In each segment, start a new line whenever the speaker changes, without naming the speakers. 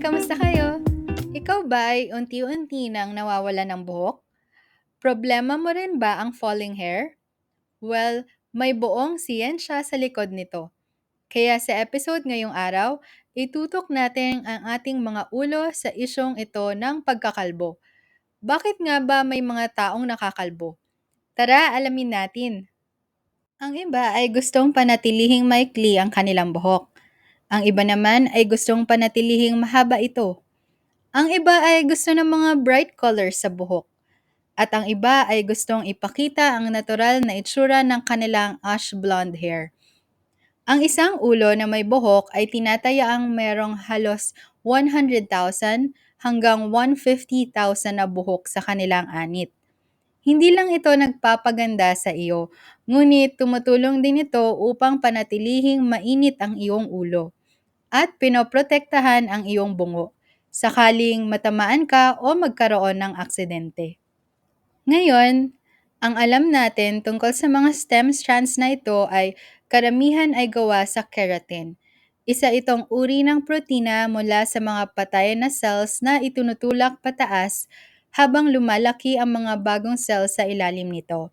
kamusta kayo? Ikaw ba ay unti-unti nang nawawala ng buhok? Problema mo rin ba ang falling hair? Well, may buong siyensya sa likod nito. Kaya sa episode ngayong araw, itutok natin ang ating mga ulo sa isyong ito ng pagkakalbo. Bakit nga ba may mga taong nakakalbo? Tara, alamin natin. Ang iba ay gustong panatilihing maikli ang kanilang buhok. Ang iba naman ay gustong panatilihing mahaba ito. Ang iba ay gusto ng mga bright colors sa buhok. At ang iba ay gustong ipakita ang natural na itsura ng kanilang ash blonde hair. Ang isang ulo na may buhok ay tinatayaang merong halos 100,000 hanggang 150,000 na buhok sa kanilang anit. Hindi lang ito nagpapaganda sa iyo, ngunit tumutulong din ito upang panatilihing mainit ang iyong ulo at pinoprotektahan ang iyong bungo sakaling matamaan ka o magkaroon ng aksidente. Ngayon, ang alam natin tungkol sa mga stem strands na ito ay karamihan ay gawa sa keratin. Isa itong uri ng protina mula sa mga patayan na cells na itunutulak pataas habang lumalaki ang mga bagong cells sa ilalim nito.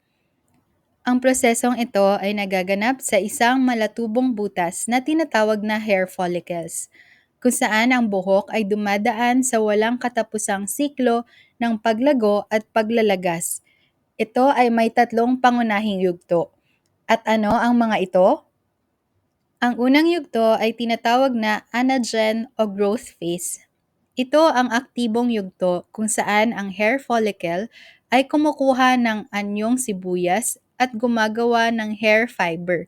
Ang prosesong ito ay nagaganap sa isang malatubong butas na tinatawag na hair follicles, kung saan ang buhok ay dumadaan sa walang katapusang siklo ng paglago at paglalagas. Ito ay may tatlong pangunahing yugto. At ano ang mga ito? Ang unang yugto ay tinatawag na anagen o growth phase ito ang aktibong yugto kung saan ang hair follicle ay kumukuha ng anyong sibuyas at gumagawa ng hair fiber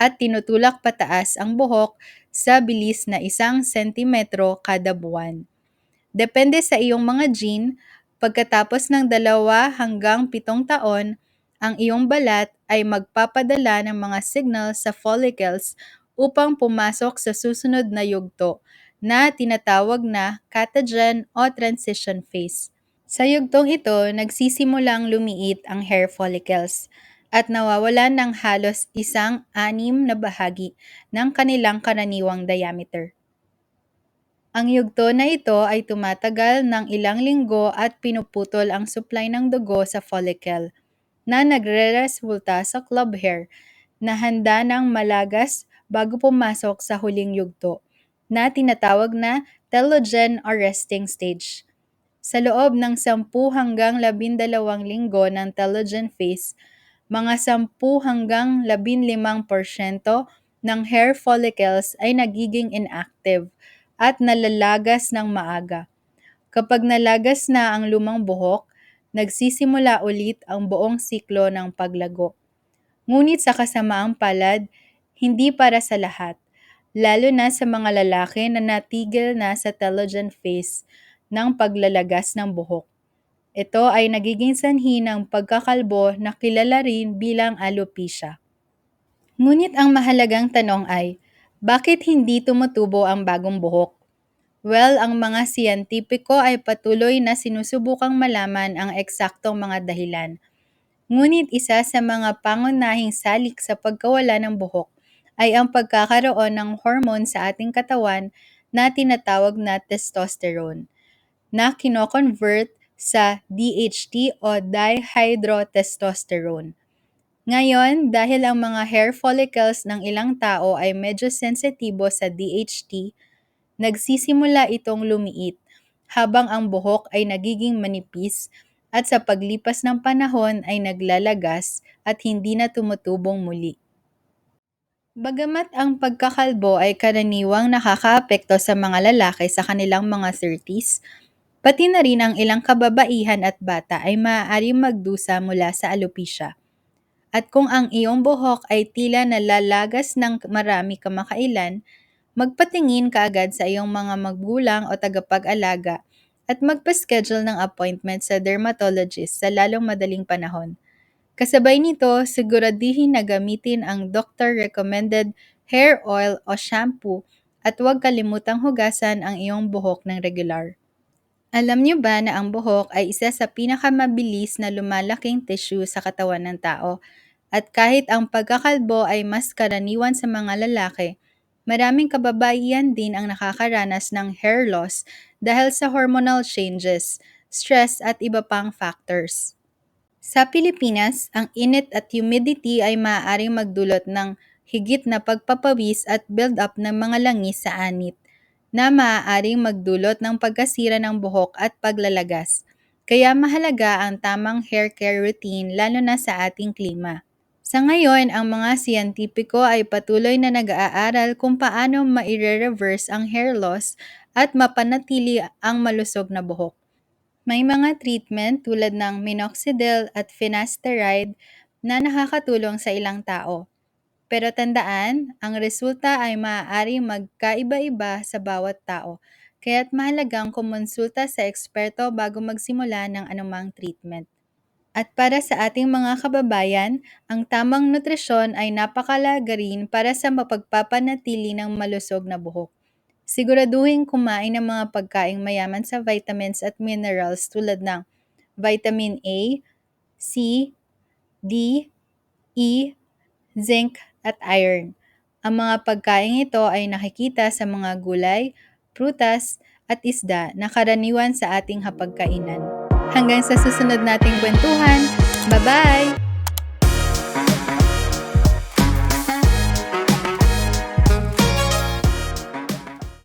at tinutulak pataas ang buhok sa bilis na isang sentimetro kada buwan. Depende sa iyong mga gene, pagkatapos ng dalawa hanggang pitong taon, ang iyong balat ay magpapadala ng mga signal sa follicles upang pumasok sa susunod na yugto na tinatawag na catagen o transition phase. Sa yugtong ito, nagsisimulang lumiit ang hair follicles at nawawalan ng halos isang anim na bahagi ng kanilang karaniwang diameter. Ang yugto na ito ay tumatagal ng ilang linggo at pinuputol ang supply ng dugo sa follicle na nagre-resulta sa club hair na handa ng malagas bago pumasok sa huling yugto na tinatawag na telogen or resting stage. Sa loob ng 10 hanggang 12 linggo ng telogen phase, mga 10 hanggang 15% ng hair follicles ay nagiging inactive at nalalagas ng maaga. Kapag nalagas na ang lumang buhok, nagsisimula ulit ang buong siklo ng paglago. Ngunit sa kasamaang palad, hindi para sa lahat lalo na sa mga lalaki na natigil na sa telogen phase ng paglalagas ng buhok. Ito ay nagiging sanhi ng pagkakalbo na kilala rin bilang alopecia. Ngunit ang mahalagang tanong ay, bakit hindi tumutubo ang bagong buhok? Well, ang mga siyentipiko ay patuloy na sinusubukang malaman ang eksaktong mga dahilan. Ngunit isa sa mga pangunahing salik sa pagkawala ng buhok ay ang pagkakaroon ng hormone sa ating katawan na tinatawag na testosterone na kino-convert sa DHT o dihydrotestosterone. Ngayon, dahil ang mga hair follicles ng ilang tao ay medyo sensitibo sa DHT, nagsisimula itong lumiit habang ang buhok ay nagiging manipis at sa paglipas ng panahon ay naglalagas at hindi na tumutubong muli. Bagamat ang pagkakalbo ay karaniwang nakakaapekto sa mga lalaki sa kanilang mga 30s, pati na rin ang ilang kababaihan at bata ay maaaring magdusa mula sa alopecia. At kung ang iyong buhok ay tila nalalagas ng marami kamakailan, magpatingin ka agad sa iyong mga magulang o tagapag-alaga at magpa-schedule ng appointment sa dermatologist sa lalong madaling panahon. Kasabay nito, siguradihin na gamitin ang doctor-recommended hair oil o shampoo at huwag kalimutang hugasan ang iyong buhok ng regular. Alam niyo ba na ang buhok ay isa sa pinakamabilis na lumalaking tissue sa katawan ng tao at kahit ang pagkakalbo ay mas karaniwan sa mga lalaki, Maraming kababaihan din ang nakakaranas ng hair loss dahil sa hormonal changes, stress at iba pang factors. Sa Pilipinas, ang init at humidity ay maaaring magdulot ng higit na pagpapawis at build-up ng mga langis sa anit na maaaring magdulot ng pagkasira ng buhok at paglalagas. Kaya mahalaga ang tamang hair care routine lalo na sa ating klima. Sa ngayon, ang mga siyentipiko ay patuloy na nag-aaral kung paano maire-reverse ang hair loss at mapanatili ang malusog na buhok. May mga treatment tulad ng minoxidil at finasteride na nakakatulong sa ilang tao. Pero tandaan, ang resulta ay maaaring magkaiba-iba sa bawat tao, kaya't mahalagang kumonsulta sa eksperto bago magsimula ng anumang treatment. At para sa ating mga kababayan, ang tamang nutrisyon ay napakalaga rin para sa mapagpapanatili ng malusog na buhok. Siguraduhin kumain ng mga pagkaing mayaman sa vitamins at minerals tulad ng vitamin A, C, D, E, zinc, at iron. Ang mga pagkain ito ay nakikita sa mga gulay, prutas, at isda na karaniwan sa ating hapagkainan. Hanggang sa susunod nating kwentuhan, bye-bye!